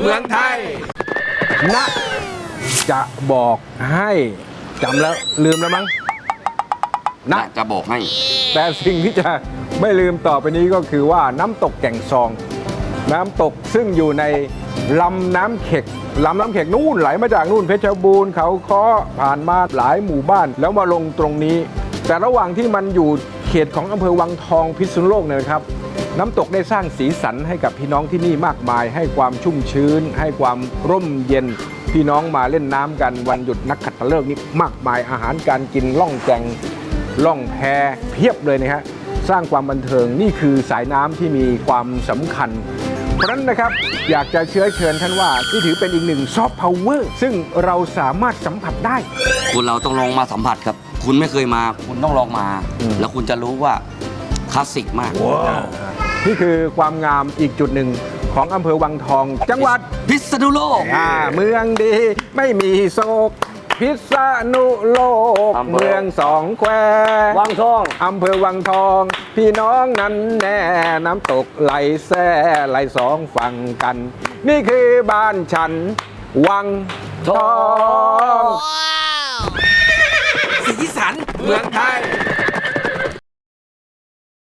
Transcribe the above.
เมืองไทยนะจะบอกให้จำแล้วลืมแล้วมั้งนะจะบอกให้ แต่สิ่งที่จะไม่ลืมต่อไปนี้ก็คือว่าน้ำตกแก่งซอง น้ำตกซึ่งอยู่ในลำน้ำเข็กลำน้ำเข็กนู่นไหลมาจากนู่นเพชรบูรณ์เขาค้อผ่านมาหลายหมู่บ้าน แล้วมาลงตรงนี้ แต่ระหว่างที่มันอยู่เขตของอำเภอวังทองพิษณุโลกเนี่ยนะครับ น้ำตกได้สร้างสีสันให้กับพี่น้องที่นี่มากมาย ให้ความชุ่มชื้น ให้ความร่มเย็น พี่น้องมาเล่นน้ำกันวันหยุดนักขัตฤกษ์นี่มากมายอาหารการกินล่องแจงล่องแพเพียบเลยนะฮะสร้างความบันเทิงนี่คือสายน้ำที่มีความสำคัญ เพราะฉะนั้นนะครับอยากจะเชื้อเชิญท่านว่าที่ถือเป็นอีกหนึ่งซอฟต์พาวเวอร์ซึ่งเราสามารถสัมผัสได้ คุณเราต้องลองมาสัมผัสครับ คุณไม่เคยมา คุณต้องลองมาอืมแล้วคุณจะรู้ว่า คลาสสิกมาก นี่คือความงามอีกจุดหนึ่งของอำเภอวังทอง จังหวัดพิษณุโลกอ่าเมืองดีไม่มีโศก พิษณุโลก อำเภอ เมืองสองแคววังทอง อำเภอวังทอง พี่น้องนั้นแน่น้ำตกไหลแซ่ไหลสองฝั่งกัน นี่คือบ้านฉัน วังทอง สีสันเมืองไทย